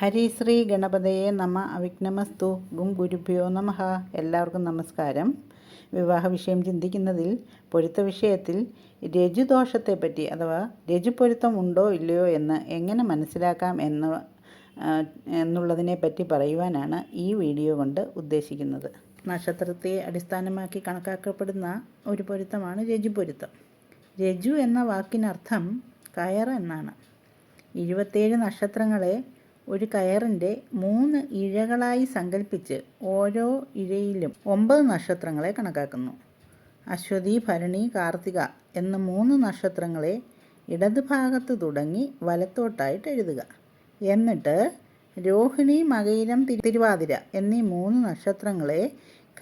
ഹരിശ്രീ ഗണപതയെ നമ. അവിഘ്നമസ്തു. ഗും ഗുരുഭ്യോ നമഃ. എല്ലാവർക്കും നമസ്കാരം. വിവാഹ വിഷയം ചിന്തിക്കുന്നതിൽ പൊരുത്ത വിഷയത്തിൽ രജുദോഷത്തെപ്പറ്റി അഥവാ രജുപൊരുത്തം ഉണ്ടോ ഇല്ലയോ എന്ന് എങ്ങനെ മനസ്സിലാക്കാം എന്ന് എന്നുള്ളതിനെപ്പറ്റി എന്നുള്ളതിനെ പറ്റി പറയുവാനാണ് ഈ വീഡിയോ കൊണ്ട് ഉദ്ദേശിക്കുന്നത്. നക്ഷത്രത്തെ അടിസ്ഥാനമാക്കി കണക്കാക്കപ്പെടുന്ന ഒരു പൊരുത്തമാണ് രജുപൊരുത്തം രജു എന്ന വാക്കിനർത്ഥം കയർ എന്നാണ്. ഇരുപത്തേഴ് നക്ഷത്രങ്ങളെ ഒരു കയറിന്റെ മൂന്ന് ഇഴകളായി സങ്കല്പിച്ച് ഓരോ ഇഴയിലും ഒമ്പത് നക്ഷത്രങ്ങളെ കണക്കാക്കുന്നു. അശ്വതി ഭരണി കാർത്തിക എന്ന മൂന്ന് നക്ഷത്രങ്ങളെ ഇടതുഭാഗത്ത് തുടങ്ങി വലത്തോട്ടായിട്ട് എഴുതുക. എന്നിട്ട് രോഹിണി മകയിരം തിരുവാതിര എന്നീ മൂന്ന് നക്ഷത്രങ്ങളെ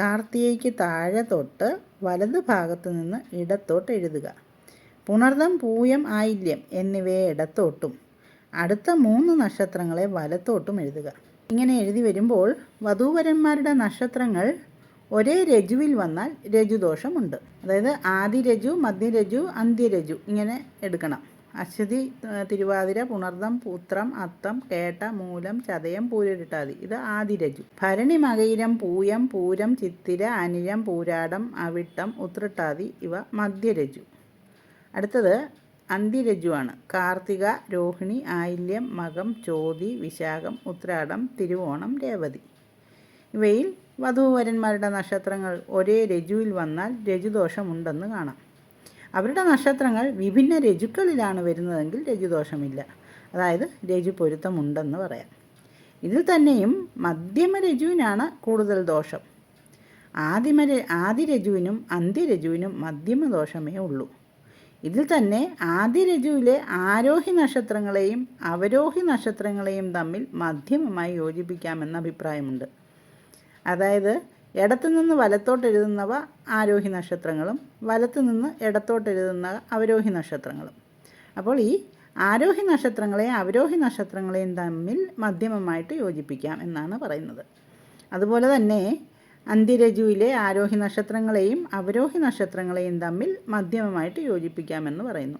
കാർത്തികയ്ക്ക് താഴെ തൊട്ട് വലത് ഭാഗത്ത് നിന്ന് ഇടത്തോട്ട് എഴുതുക. പുണർദം പൂയം ആയില്യം എന്നിവയെ ഇടത്തോട്ടും അടുത്ത മൂന്ന് നക്ഷത്രങ്ങളെ വലത്തോട്ടും എഴുതുക. ഇങ്ങനെ എഴുതി വരുമ്പോൾ വധൂവരന്മാരുടെ നക്ഷത്രങ്ങൾ ഒരേ രജുവിൽ വന്നാൽ രജുദോഷമുണ്ട്. അതായത് ആദി രജു മധ്യരജു അന്ത്യരജു ഇങ്ങനെ എടുക്കണം. അശ്വതി തിരുവാതിര പുണർദം പുത്രം അത്തം കേട്ട മൂലം ചതയം പൂരിട്ടാതി ഇത് ആദിരജു ഭരണി മകയിരം പൂയം പൂരം ചിത്തിര അനിഴം പൂരാടം അവിട്ടം ഉത്രട്ടാതി ഇവ മധ്യരജു അടുത്തത് അന്തിരജുവാണ്. കാർത്തിക രോഹിണി ആയില്യം മകം ചോതി വിശാഖം ഉത്രാടം തിരുവോണം രേവതി. ഇവയിൽ വധൂവരന്മാരുടെ നക്ഷത്രങ്ങൾ ഒരേ രജുവിൽ വന്നാൽ രജുദോഷമുണ്ടെന്ന് കാണാം. അവരുടെ നക്ഷത്രങ്ങൾ വിഭിന്ന രജുക്കളിലാണ് വരുന്നതെങ്കിൽ രജുദോഷമില്ല. അതായത് രജു പൊരുത്തമുണ്ടെന്ന് പറയാം. ഇതിൽ തന്നെയും മധ്യമ രജുവിനാണ് കൂടുതൽ ദോഷം. ആദിമ ആദിരജുവിനും അന്ത്യരജുവിനും മധ്യമ ദോഷമേ ഉള്ളൂ. ഇതിൽ തന്നെ ആദ്യ രജുവിലെ ആരോഹി നക്ഷത്രങ്ങളെയും അവരോഹി നക്ഷത്രങ്ങളെയും തമ്മിൽ മധ്യമമായി യോജിപ്പിക്കാമെന്ന അഭിപ്രായമുണ്ട്. അതായത് ഇടത്തു നിന്ന് വലത്തോട്ട് എഴുതുന്നവ ആരോഹി നക്ഷത്രങ്ങളും വലത്തു നിന്ന് ഇടത്തോട്ട് എഴുതുന്ന അവരോഹി നക്ഷത്രങ്ങളും. അപ്പോൾ ഈ ആരോഹി നക്ഷത്രങ്ങളെയും അവരോഹി നക്ഷത്രങ്ങളെയും തമ്മിൽ മധ്യമമായിട്ട് യോജിപ്പിക്കാം എന്നാണ് പറയുന്നത്. അതുപോലെ തന്നെ അന്ത്യരജുവിലെ ആരോഹി നക്ഷത്രങ്ങളെയും അവരോഹി നക്ഷത്രങ്ങളെയും തമ്മിൽ മധ്യമമായിട്ട് യോജിപ്പിക്കാമെന്ന് പറയുന്നു.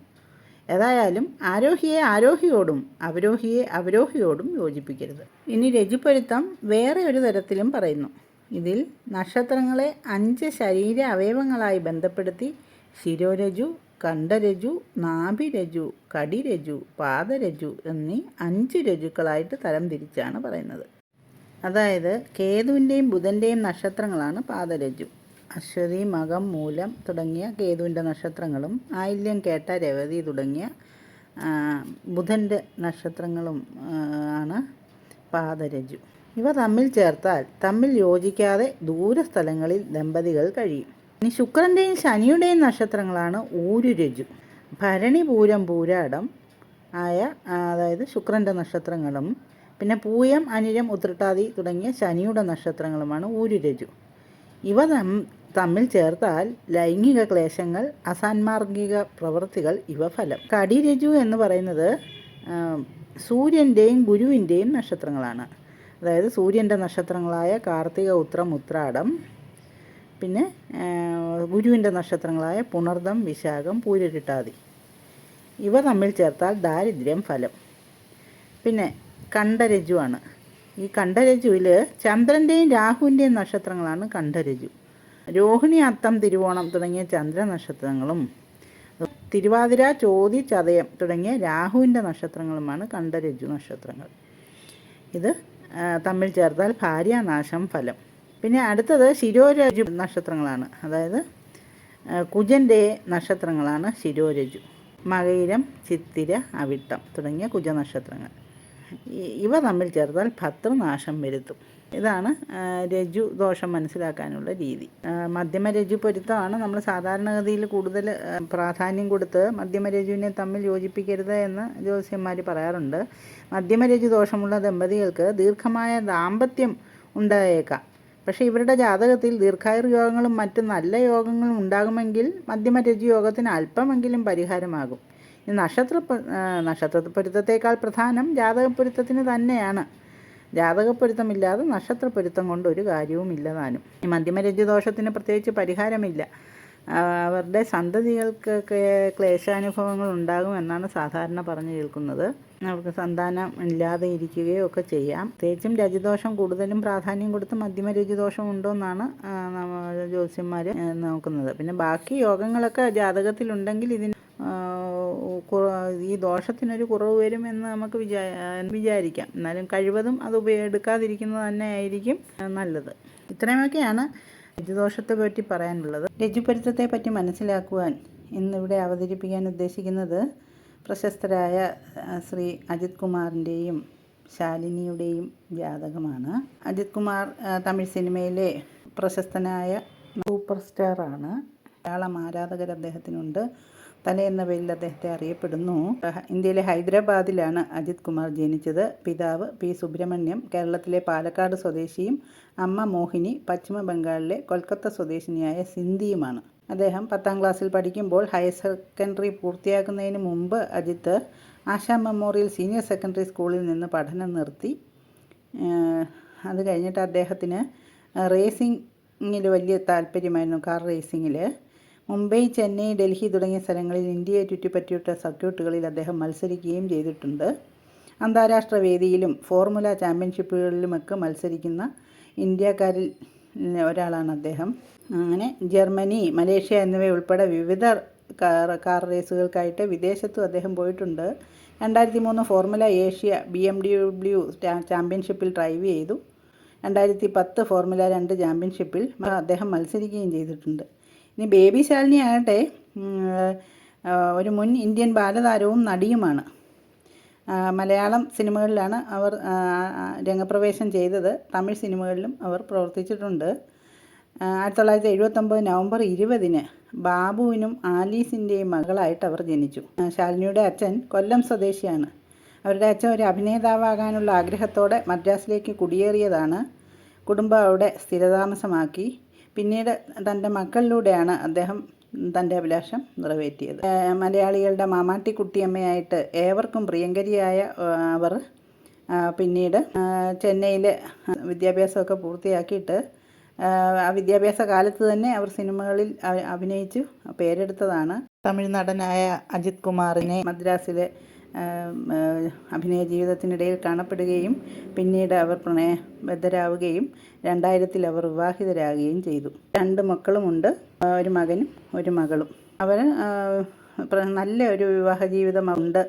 ഏതായാലും ആരോഹിയെ ആരോഹിയോടും അവരോഹിയെ അവരോഹിയോടും യോജിപ്പിക്കരുത്. ഇനി രജുപൊരുത്തം വേറെ ഒരു തരത്തിലും പറയുന്നു. ഇതിൽ നക്ഷത്രങ്ങളെ അഞ്ച് ശരീര അവയവങ്ങളായി ബന്ധപ്പെടുത്തി ശിരോരജു കണ്ഠരജു നാഭിരജു കടിരജു പാദരജു എന്നീ അഞ്ച് രജുക്കളായിട്ട് തരംതിരിച്ചാണ് പറയുന്നത്. അതായത് കേതുവിന്റെയും ബുധന്റെയും നക്ഷത്രങ്ങളാണ് പാദരജു. അശ്വതി മകം മൂലം തുടങ്ങിയ കേതുവിന്റെ നക്ഷത്രങ്ങളും ആയില്യം കേട്ട രവതി തുടങ്ങിയ ബുധന്റെ നക്ഷത്രങ്ങളും ആണ് പാദരജു. ഇവ തമ്മിൽ ചേർത്താൽ തമ്മിൽ യോജിക്കാതെ ദൂരസ്ഥലങ്ങളിൽ ദമ്പതികൾ കഴിയും. ഇനി ശുക്രന്റെയും ശനിയുടെയും നക്ഷത്രങ്ങളാണ് ഊരുരജു. ഭരണി പൂരം പൂരാടം ആയ അതായത് ശുക്രന്റെ നക്ഷത്രങ്ങളും പിന്നെ പൂയം അനിരം ഉത്രട്ടാതി തുടങ്ങിയ ശനിയുടെ നക്ഷത്രങ്ങളുമാണ് ഊരുരജു ഇവ തമ്മിൽ ചേർത്താൽ ലൈംഗിക ക്ലേശങ്ങൾ അസാൻമാർഗിക പ്രവൃത്തികൾ ഇവ ഫലം. കടിരജു എന്ന് പറയുന്നത് സൂര്യന്റെയും ഗുരുവിന്റെയും നക്ഷത്രങ്ങളാണ്. അതായത് സൂര്യന്റെ നക്ഷത്രങ്ങളായ കാർത്തിക ഉത്രം ഉത്രാടം പിന്നെ ഗുരുവിന്റെ നക്ഷത്രങ്ങളായ പുണർദം വിശാഖം പൂരിട്ടാതി ഇവ തമ്മിൽ ചേർത്താൽ ദാരിദ്ര്യം ഫലം. പിന്നെ കണ്ഠരജുവാണ്. ഈ കണ്ഠരജുവിൽ ചന്ദ്രന്റെയും രാഹുവിന്റെയും നക്ഷത്രങ്ങളാണ് കണ്ഠരജു. രോഹിണി അത്തം തിരുവോണം തുടങ്ങിയ ചന്ദ്ര നക്ഷത്രങ്ങളും തിരുവാതിര ചോതി ചതയം തുടങ്ങിയ രാഹുവിന്റെ നക്ഷത്രങ്ങളുമാണ് കണ്ഠരജു നക്ഷത്രങ്ങൾ. ഇത് തമ്മിൽ ചേർത്താൽ ഭാര്യാനാശം ഫലം. പിന്നെ അടുത്തത് ശിരോരജു നക്ഷത്രങ്ങളാണ്. അതായത് കുജന്റെ നക്ഷത്രങ്ങളാണ് ശിരോരജു. മകയിരം ചിത്തിര അവിട്ടം തുടങ്ങിയ കുജനക്ഷത്രങ്ങൾ. ഇവ തമ്മിൽ ചേർത്താൽ ഭദ്രനാശം വരുത്തും. ഇതാണ് രജു ദോഷം മനസ്സിലാക്കാനുള്ള രീതി. മധ്യമ രജു പൊരുത്തമാണ്. നമ്മൾ സാധാരണഗതിയിൽ കൂടുതൽ പ്രാധാന്യം കൊടുത്ത് മധ്യമ രജുവിനെ തമ്മിൽ യോജിപ്പിക്കരുത് എന്ന് ജ്യോതിഷ്യന്മാർ പറയാറുണ്ട്. മധ്യമ രജു ദോഷമുള്ള ദമ്പതികൾക്ക് ദീർഘമായ ദാമ്പത്യം ഉണ്ടായേക്കാം. പക്ഷേ ഇവരുടെ ജാതകത്തിൽ ദീർഘായുർ യോഗങ്ങളും മറ്റ് നല്ല യോഗങ്ങളും ഉണ്ടാകുമെങ്കിൽ മധ്യമ രജു യോഗത്തിന് അല്പമെങ്കിലും പരിഹാരമാകും. നക്ഷത്ര നക്ഷത്ര പൊരുത്തത്തേക്കാൾ പ്രധാനം ജാതകപ്പൊരുത്തത്തിന് തന്നെയാണ്. ജാതകപ്പൊരുത്തമില്ലാതെ നക്ഷത്രപ്പൊരുത്തം കൊണ്ട് ഒരു കാര്യവുമില്ല താനും. ഈ മധ്യമരജ്ജു ദോഷത്തിന് പ്രത്യേകിച്ച് പരിഹാരമില്ല. അവരുടെ സന്തതികൾക്കൊക്കെ ക്ലേശാനുഭവങ്ങൾ ഉണ്ടാകും എന്നാണ് സാധാരണ പറഞ്ഞു കേൾക്കുന്നത്. അവർക്ക് സന്താനം ഇല്ലാതെ ഇരിക്കുകയോ ഒക്കെ ചെയ്യാം. പ്രത്യേകിച്ചും രജദോഷം കൂടുതലും പ്രാധാന്യം കൊടുത്ത് മധ്യമ ഉണ്ടോ എന്നാണ് ജ്യോത്സ്യന്മാർ നോക്കുന്നത്. പിന്നെ ബാക്കി യോഗങ്ങളൊക്കെ ജാതകത്തിലുണ്ടെങ്കിൽ ഇതിന് ഈ ദോഷത്തിനൊരു കുറവ് വരുമെന്ന് നമുക്ക് വിചാ വിചാരിക്കാം. എന്നാലും കഴിവതും അത് ഉപയോഗിക്കാതിരിക്കുന്നത് തന്നെ ആയിരിക്കും നല്ലത്. ഇത്രയുമൊക്കെയാണ് രജുദോഷത്തെ പറ്റി പറയാനുള്ളത്. രജുപരുത്തത്തെ പറ്റി മനസ്സിലാക്കുവാൻ ഇന്നിവിടെ അവതരിപ്പിക്കാൻ ഉദ്ദേശിക്കുന്നത് പ്രശസ്തരായ ശ്രീ അജിത് കുമാറിന്റെയും ശാലിനിയുടെയും ജാതകമാണ്. അജിത് കുമാർ തമിഴ് സിനിമയിലെ പ്രശസ്തനായ സൂപ്പർ സ്റ്റാറാണ്. ധാരാളം ആരാധകർ അദ്ദേഹത്തിനുണ്ട്. തല എന്ന പേരിൽ അദ്ദേഹത്തെ അറിയപ്പെടുന്നു. ഇന്ത്യയിലെ ഹൈദരാബാദിലാണ് അജിത് കുമാർ ജനിച്ചത്. പിതാവ് പി സുബ്രഹ്മണ്യം കേരളത്തിലെ പാലക്കാട് സ്വദേശിയും അമ്മ മോഹിനി പശ്ചിമ ബംഗാളിലെ കൊൽക്കത്ത സ്വദേശിനിയായ സിന്ധിയുമാണ്. അദ്ദേഹം പത്താം ക്ലാസ്സിൽ പഠിക്കുമ്പോൾ ഹയർ സെക്കൻഡറി പൂർത്തിയാക്കുന്നതിന് മുമ്പ് Ajith Asha memorial senior secondary സ്കൂളിൽ നിന്ന് പഠനം നിർത്തി. അത് കഴിഞ്ഞിട്ട് അദ്ദേഹത്തിന് റേസിംഗിൽ വലിയ താല്പര്യമായിരുന്നു. കാർ റേസിങ്ങിൽ മുംബൈ ചെന്നൈ ഡൽഹി തുടങ്ങിയ സ്ഥലങ്ങളിൽ ഇന്ത്യയെ ചുറ്റിപ്പറ്റിയിട്ട സർക്യൂട്ടുകളിൽ അദ്ദേഹം മത്സരിക്കുകയും ചെയ്തിട്ടുണ്ട്. അന്താരാഷ്ട്ര വേദിയിലും ഫോർമുല ചാമ്പ്യൻഷിപ്പുകളിലുമൊക്കെ മത്സരിക്കുന്ന ഇന്ത്യക്കാരിൽ ഒരാളാണ് അദ്ദേഹം. അങ്ങനെ ജർമ്മനി മലേഷ്യ എന്നിവയുൾപ്പെടെ വിവിധ കാർ കാർ റേസുകൾക്കായിട്ട് വിദേശത്തും അദ്ദേഹം പോയിട്ടുണ്ട്. രണ്ടായിരത്തി മൂന്ന് formula Asia B M W ചാമ്പ്യൻഷിപ്പിൽ ഡ്രൈവ് ചെയ്തു. രണ്ടായിരത്തി പത്ത് ഫോർമുല രണ്ട് ചാമ്പ്യൻഷിപ്പിൽ അദ്ദേഹം മത്സരിക്കുകയും ചെയ്തിട്ടുണ്ട്. ഇനി ബേബി ശാലിനി ആകട്ടെ ഒരു മുൻ ഇന്ത്യൻ ബാലതാരവും നടിയുമാണ്. മലയാളം സിനിമകളിലാണ് അവർ രംഗപ്രവേശം ചെയ്തത്. തമിഴ് സിനിമകളിലും അവർ പ്രവർത്തിച്ചിട്ടുണ്ട്. ആയിരത്തി തൊള്ളായിരത്തി എഴുപത്തൊമ്പത് നവംബർ ഇരുപതിന് ബാബുവിനും ആലീസിന്റെയും മകളായിട്ട് അവർ ജനിച്ചു. ശാലിനിയുടെ അച്ഛൻ കൊല്ലം സ്വദേശിയാണ്. അവരുടെ അച്ഛൻ ഒരു അഭിനേതാവാകാനുള്ള ആഗ്രഹത്തോടെ മദ്രാസിലേക്ക് കുടിയേറിയതാണ്. കുടുംബം അവിടെ സ്ഥിരതാമസമാക്കി. പിന്നീട് തന്റെ മക്കളിലൂടെയാണ് അദ്ദേഹം തന്റെ അഭിലാഷം നിറവേറ്റിയത്. മലയാളികളുടെ മലയാളികളുടെ മാമാട്ടിക്കുട്ടിയമ്മയായിട്ട് ഏവർക്കും പ്രിയങ്കരിയായ അവർ പിന്നീട് ചെന്നൈയിൽ വിദ്യാഭ്യാസമൊക്കെ പൂർത്തിയാക്കിയിട്ട് ആ, വിദ്യാഭ്യാസ കാലത്ത് തന്നെ അവർ സിനിമകളിൽ അഭിനയിച്ചു പേരെടുത്തതാണ്. തമിഴ് നടനായ അജിത് കുമാറിനെ മദ്രാസിലെ അഭിനയ ജീവിതത്തിനിടയിൽ കാണപ്പെടുകയും പിന്നീട് അവർ പ്രണയബദ്ധരാവുകയും രണ്ടായിരത്തിൽ അവർ വിവാഹിതരാകുകയും ചെയ്തു. രണ്ട് മക്കളുമുണ്ട്. ഒരു മകനും ഒരു മകളും. അവർ നല്ല ഒരു വിവാഹ ജീവിതമുണ്ട്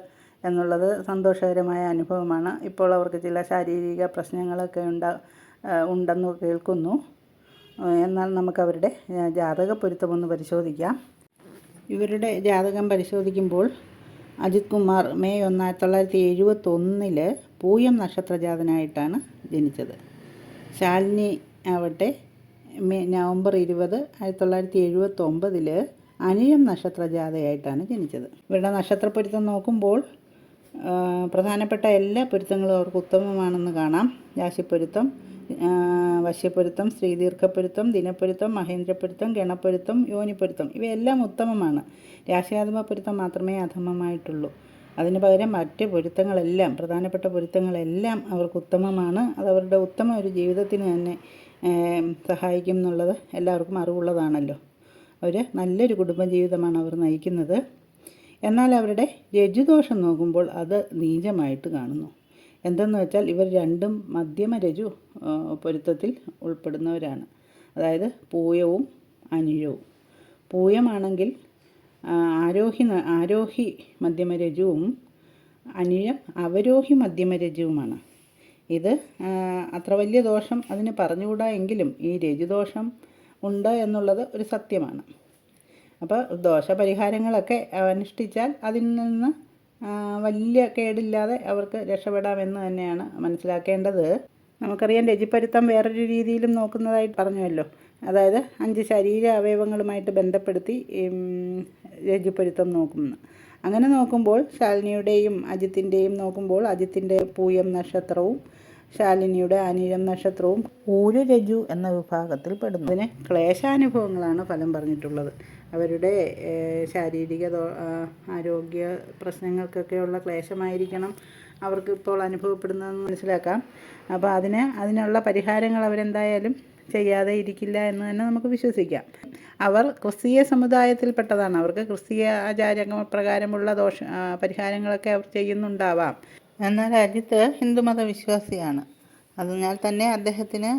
എന്നുള്ളത് സന്തോഷകരമായ അനുഭവമാണ്. ഇപ്പോൾ അവർക്ക് ചില ശാരീരിക പ്രശ്നങ്ങളൊക്കെ ഉണ്ടാ ഉണ്ടെന്ന് കേൾക്കുന്നു. എന്നാൽ നമുക്ക് അവരുടെ ആ, ജാതക പൊരുത്തമൊന്ന് പരിശോധിക്കാം. ഇവരുടെ ജാതകം പരിശോധിക്കുമ്പോൾ അജിത് കുമാർ മെയ് ഒന്ന് ആയിരത്തി തൊള്ളായിരത്തി എഴുപത്തൊന്നിൽ പൂയം നക്ഷത്രജാതനായിട്ടാണ് ജനിച്ചത്. ശാലിനി ആവട്ടെ മെയ് നവംബർ ഇരുപത് ആയിരത്തി തൊള്ളായിരത്തി എഴുപത്തൊമ്പതിൽ അനിഴം നക്ഷത്രജാതയായിട്ടാണ് ജനിച്ചത്. ഇവരുടെ നക്ഷത്രപ്പൊരുത്തം നോക്കുമ്പോൾ പ്രധാനപ്പെട്ട എല്ലാ പൊരുത്തങ്ങളും അവർക്ക് ഉത്തമമാണെന്ന് കാണാം. രാശിപ്പൊരുത്തം വശ്യപ്പൊരുത്തം സ്ത്രീദീർഘപ്പൊരുത്തം ദിനപ്പൊരുത്തം മഹേന്ദ്രപ്പൊരുത്തം ഗണപ്പൊരുത്തം യോനിപ്പൊരുത്തം ഇവയെല്ലാം ഉത്തമമാണ്. രാശിയാത്മ പൊരുത്തം മാത്രമേ അധമമായിട്ടുള്ളൂ. അതിന് പകരം മറ്റ് പൊരുത്തങ്ങളെല്ലാം പ്രധാനപ്പെട്ട പൊരുത്തങ്ങളെല്ലാം അവർക്ക് ഉത്തമമാണ്. അത് അവരുടെ ഉത്തമ ഒരു ജീവിതത്തിന് തന്നെ സഹായിക്കും എന്നുള്ളത് എല്ലാവർക്കും അറിവുള്ളതാണല്ലോ. അവർ നല്ലൊരു കുടുംബജീവിതമാണ് അവർ നയിക്കുന്നത്. എന്നാൽ അവരുടെ രജുദോഷം നോക്കുമ്പോൾ അത് നീചമായിട്ട് കാണുന്നു. എന്തെന്ന് വെച്ചാൽ ഇവർ രണ്ടും മധ്യമ രജു പൊരുത്തത്തിൽ ഉൾപ്പെടുന്നവരാണ്. അതായത് പൂയവും അനിഴവും. പൂയമാണെങ്കിൽ ആരോഹി ആരോഹി മധ്യമ രജുവും അനിഴം അവരോഹി മധ്യമ രജുവുമാണ്. ഇത് അത്ര വലിയ ദോഷം അതിന് പറഞ്ഞുകൂടാ എങ്കിലും ഈ രജുദോഷം ഉണ്ട് എന്നുള്ളത് ഒരു സത്യമാണ്. അപ്പോൾ ദോഷപരിഹാരങ്ങളൊക്കെ അനുഷ്ഠിച്ചാൽ അതിൽ നിന്ന് വലിയ കേടില്ലാതെ അവർക്ക് രക്ഷപ്പെടാമെന്ന് തന്നെയാണ് മനസ്സിലാക്കേണ്ടത്. നമുക്കറിയാം രജിപ്പരുത്തം വേറൊരു രീതിയിലും നോക്കുന്നതായിട്ട് പറഞ്ഞുവല്ലോ. അതായത് അഞ്ച് ശരീര അവയവങ്ങളുമായിട്ട് ബന്ധപ്പെടുത്തി രജിപ്പരുത്തം നോക്കുന്നു. അങ്ങനെ നോക്കുമ്പോൾ ശാലിനിയുടെയും അജിത്തിന്റെയും നോക്കുമ്പോൾ അജിത്തിന്റെ പൂയം നക്ഷത്രവും ശാലിനിയുടെ അനിഴം നക്ഷത്രവും ഊരുരജു എന്ന വിഭാഗത്തിൽ പെടുന്നു. അതിന് ക്ലേശാനുഭവങ്ങളാണ് ഫലം പറഞ്ഞിട്ടുള്ളത്. അവരുടെ ശാരീരിക ആരോഗ്യ പ്രശ്നങ്ങൾക്കൊക്കെ ആരോഗ്യ പ്രശ്നങ്ങൾക്കൊക്കെയുള്ള ക്ലേശമായിരിക്കണം അവർക്ക് ഇപ്പോൾ അനുഭവപ്പെടുന്നതെന്ന് മനസ്സിലാക്കാം. അപ്പോൾ അതിന് അതിനുള്ള പരിഹാരങ്ങൾ അവരെന്തായാലും ചെയ്യാതെ ഇരിക്കില്ല എന്ന് തന്നെ നമുക്ക് വിശ്വസിക്കാം. അവർ ക്രിസ്തീയ സമുദായത്തിൽപ്പെട്ടതാണ്. അവർക്ക് ക്രിസ്തീയ ആചാരങ്ങൾ പ്രകാരമുള്ള ദോഷ പരിഹാരങ്ങളൊക്കെ അവർ ചെയ്യുന്നുണ്ടാവാം. എന്നാൽ അജിത്ത് ഹിന്ദുമത വിശ്വാസിയാണ് അതിനാൽ തന്നെ അദ്ദേഹത്തിന്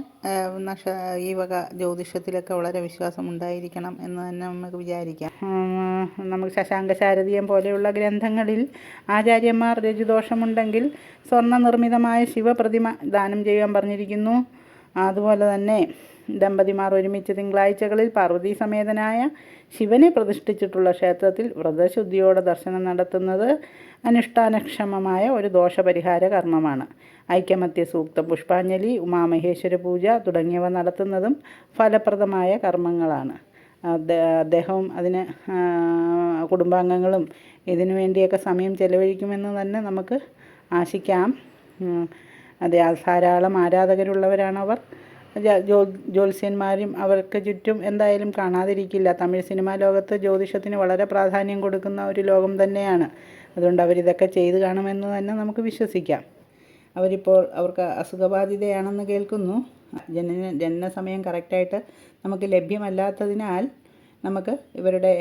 നക്ഷ ഈ വക ജ്യോതിഷത്തിലൊക്കെ വളരെ വിശ്വാസം ഉണ്ടായിരിക്കണം എന്ന് തന്നെ നമുക്ക് വിചാരിക്കാം. നമുക്ക് ശശാങ്ക ശാരദീയം പോലെയുള്ള ഗ്രന്ഥങ്ങളിൽ ആചാര്യന്മാർ രജുദോഷമുണ്ടെങ്കിൽ സ്വർണ നിർമ്മിതമായ ശിവപ്രതിമ ദാനം ചെയ്യാൻ പറഞ്ഞിരിക്കുന്നു. അതുപോലെ തന്നെ ദമ്പതിമാർ ഒരുമിച്ച് തിങ്കളാഴ്ചകളിൽ പാർവതി സമേതനായ ശിവനെ പ്രതിഷ്ഠിച്ചിട്ടുള്ള ക്ഷേത്രത്തിൽ വ്രതശുദ്ധിയോടെ ദർശനം നടത്തുന്നത് അനുഷ്ഠാനക്ഷമമായ ഒരു ദോഷപരിഹാര കർമ്മമാണ്. ഐക്യമത്യ സൂക്ത പുഷ്പാഞ്ജലി ഉമാമഹേശ്വര പൂജ തുടങ്ങിയവ നടത്തുന്നതും ഫലപ്രദമായ കർമ്മങ്ങളാണ്. അദ്ദേ- അദ്ദേഹവും അതിന് കുടുംബാംഗങ്ങളും ഇതിനു വേണ്ടിയൊക്കെ സമയം ചെലവഴിക്കുമെന്ന് തന്നെ നമുക്ക് ആശിക്കാം. അതെ ധാരാളം ആരാധകരുള്ളവരാണവർ. ജ്യോത്സ്യന്മാരും അവർക്ക് ചുറ്റും എന്തായാലും കാണാതിരിക്കില്ല. തമിഴ് സിനിമാ ലോകത്ത് ജ്യോതിഷത്തിന് വളരെ പ്രാധാന്യം കൊടുക്കുന്ന ഒരു ലോകം തന്നെയാണ്. അതുകൊണ്ട് അവരിതൊക്കെ ചെയ്തു കാണുമെന്ന് തന്നെ നമുക്ക് വിശ്വസിക്കാം. അവരിപ്പോൾ അവർക്ക് അസുഖബാധിതയാണെന്ന് കേൾക്കുന്നു. ജനന ജനന സമയം കറക്റ്റായിട്ട് നമുക്ക് ലഭ്യമല്ലാത്തതിനാൽ നമുക്ക് ഇവരുടെ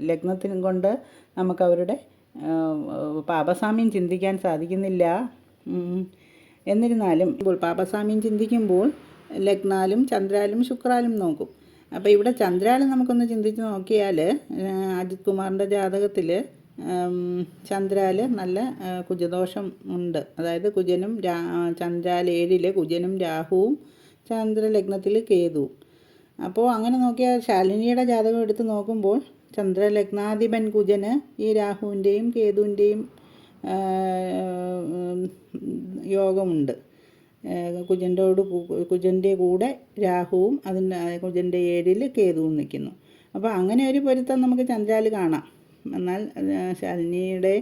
ലഗ്നത്തിനും കൊണ്ട് നമുക്ക് അവരുടെ പാപസാമ്യം ചിന്തിക്കാൻ സാധിക്കുന്നില്ല. എന്നിരുന്നാലും ഇപ്പോൾ പാപസ്വാമ്യം ചിന്തിക്കുമ്പോൾ ലഗ്നാലും ചന്ദ്രാലും ശുക്രാലും നോക്കും. അപ്പോൾ ഇവിടെ ചന്ദ്രാലും നമുക്കൊന്ന് ചിന്തിച്ച് നോക്കിയാൽ അജിത് കുമാറിന്റെ ജാതകത്തിൽ ചന്ദ്രാൽ നല്ല കുജദോഷം ഉണ്ട്. അതായത് കുജനും രാ ചന്ദ്രാൽ ഏഴിലെ കുജനും രാഹുവും ചന്ദ്രലഗ്നത്തിൽ കേതുവും. അപ്പോൾ അങ്ങനെ നോക്കിയാൽ ശാലിനിയുടെ ജാതകം എടുത്ത് നോക്കുമ്പോൾ ചന്ദ്രലഗ്നാധിപൻ കുജന് ഈ രാഹുവിന്റെയും കേതുവിന്റെയും യോഗമുണ്ട്. കുജന്റോട് കുജന്റെ കൂടെ രാഹുവും അതിന്റെ കുജന്റെ ഏഴിൽ കേതുവും നിൽക്കുന്നു അപ്പോൾ അങ്ങനെ ഒരു പൊരുത്തം നമുക്ക് ചന്ദ്രാൽ കാണാം. എന്നാൽ ശനിയുടെ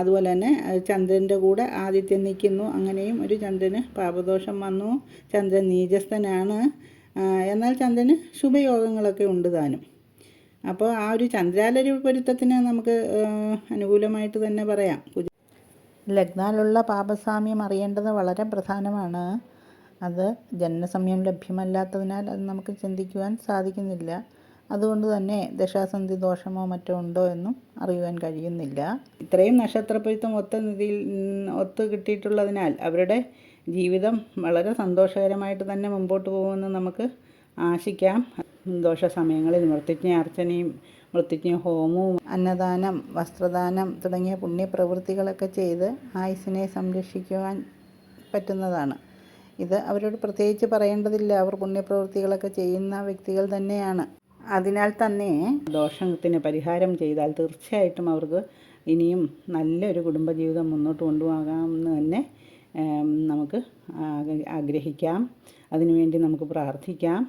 അതുപോലെ തന്നെ ചന്ദ്രന്റെ കൂടെ ആദിത്യൻ നിൽക്കുന്നു അങ്ങനെയും ഒരു ചന്ദ്രന് പാപദോഷം വന്നു. ചന്ദ്രൻ നീചസ്ഥനാണ്. എന്നാൽ ചന്ദ്രന് ശുഭയോഗങ്ങളൊക്കെ ഉണ്ട് താനും. അപ്പോൾ ആ ഒരു ചന്ദ്രാലൊരു പൊരുത്തത്തിന് നമുക്ക് അനുകൂലമായിട്ട് തന്നെ പറയാം. ലഗ്നാലുള്ള പാപസാമ്യം അറിയേണ്ടത് വളരെ പ്രധാനമാണ്. അത് ജനനസമയം ലഭ്യമല്ലാത്തതിനാൽ അത് നമുക്ക് ചിന്തിക്കുവാൻ സാധിക്കുന്നില്ല. അതുകൊണ്ട് തന്നെ ദശാസന്ധി ദോഷമോ മറ്റോ ഉണ്ടോ എന്നും അറിയുവാൻ കഴിയുന്നില്ല. ഇത്രയും നക്ഷത്രപ്പൊരുത്തം ഒത്ത നിധിയിൽ ഒത്ത് കിട്ടിയിട്ടുള്ളതിനാൽ അവരുടെ ജീവിതം വളരെ സന്തോഷകരമായിട്ട് തന്നെ മുമ്പോട്ട് പോകുമെന്ന് നമുക്ക് ആശിക്കാം. ദോഷ സമയങ്ങളിൽ മൃത്യജ്ഞ അർച്ചനയും മൃത്യുജ്ഞ ഹോമവും അന്നദാനം വസ്ത്രദാനം തുടങ്ങിയ പുണ്യപ്രവൃത്തികളൊക്കെ ചെയ്ത് ആയുസ്സിനെ സംരക്ഷിക്കുവാൻ പറ്റുന്നതാണ്. ഇത് അവരോട് പ്രത്യേകിച്ച് പറയേണ്ടതില്ല. അവർ പുണ്യപ്രവൃത്തികളൊക്കെ ചെയ്യുന്ന വ്യക്തികൾ തന്നെയാണ്. അതിനാൽ തന്നെ ദോഷത്തിന് പരിഹാരം ചെയ്താൽ തീർച്ചയായിട്ടും അവർക്ക് ഇനിയും നല്ലൊരു കുടുംബജീവിതം മുന്നോട്ട് കൊണ്ടുപോകാമെന്ന് തന്നെ നമുക്ക് ആഗ്രഹിക്കാം. അതിനുവേണ്ടി നമുക്ക് പ്രാർത്ഥിക്കാം.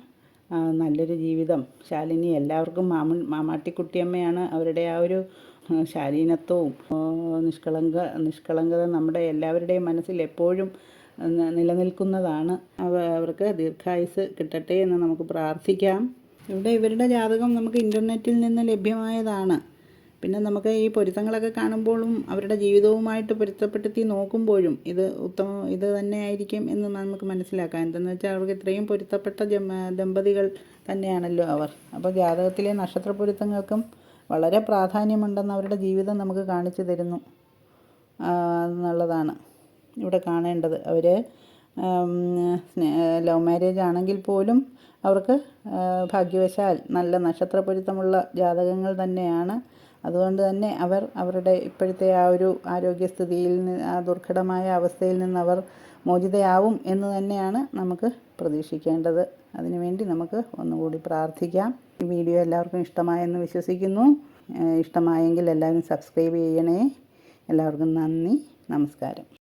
നല്ലൊരു ജീവിതം. ശാലിനി എല്ലാവർക്കും മാമ മാമാട്ടിക്കുട്ടിയമ്മയാണ് അവരുടെ ആ ഒരു ശാലീനത്വവും. നിഷ്കളങ്ക നിഷ്കളങ്കത നമ്മുടെ എല്ലാവരുടെയും മനസ്സിൽ എപ്പോഴും നിലനിൽക്കുന്നതാണ്. അവ അവർക്ക് ദീർഘായുസ് കിട്ടട്ടെ എന്ന് നമുക്ക് പ്രാർത്ഥിക്കാം. ഇവിടെ ഇവരുടെ ജാതകം നമുക്ക് ഇന്റർനെറ്റിൽ നിന്ന് ലഭ്യമായതാണ്. പിന്നെ നമുക്ക് ഈ പൊരുത്തങ്ങളൊക്കെ കാണുമ്പോഴും അവരുടെ ജീവിതവുമായിട്ട് പൊരുത്തപ്പെടുത്തി നോക്കുമ്പോഴും ഇത് ഉത്തമ ഇത് തന്നെ ആയിരിക്കും എന്ന് നമുക്ക് മനസ്സിലാക്കാം. എന്തെന്ന് വെച്ചാൽ അവർക്ക് ഇത്രയും പൊരുത്തപ്പെട്ട ദമ്പതികൾ തന്നെയാണല്ലോ അവർ. അപ്പോൾ ജാതകത്തിലെ നക്ഷത്ര പൊരുത്തങ്ങൾക്കും വളരെ പ്രാധാന്യമുണ്ടെന്ന് അവരുടെ ജീവിതം നമുക്ക് കാണിച്ചു തരുന്നു. എന്നുള്ളതാണ് ഇവിടെ കാണേണ്ടത്. അവർ ലവ് മാരേജ് ആണെങ്കിൽ പോലും അവർക്ക് ഭാഗ്യവശാൽ നല്ല നക്ഷത്ര പൊരുത്തമുള്ള ജാതകങ്ങൾ തന്നെയാണ്. അതുകൊണ്ട് തന്നെ അവർ അവരുടെ ഇപ്പോഴത്തെ ആ ഒരു ആരോഗ്യസ്ഥിതിയിൽ നിന്ന് ആ ദുർഘടമായ അവസ്ഥയിൽ നിന്ന് അവർ മോചിതയാവും എന്ന് തന്നെയാണ് നമുക്ക് പ്രതീക്ഷിക്കേണ്ടത്. അതിനുവേണ്ടി നമുക്ക് ഒന്നുകൂടി പ്രാർത്ഥിക്കാം. ഈ വീഡിയോ എല്ലാവർക്കും ഇഷ്ടമായെന്ന് വിശ്വസിക്കുന്നു. ഇഷ്ടമായെങ്കിൽ എല്ലാവരും സബ്സ്ക്രൈബ് ചെയ്യണേ. എല്ലാവർക്കും നന്ദി. നമസ്കാരം.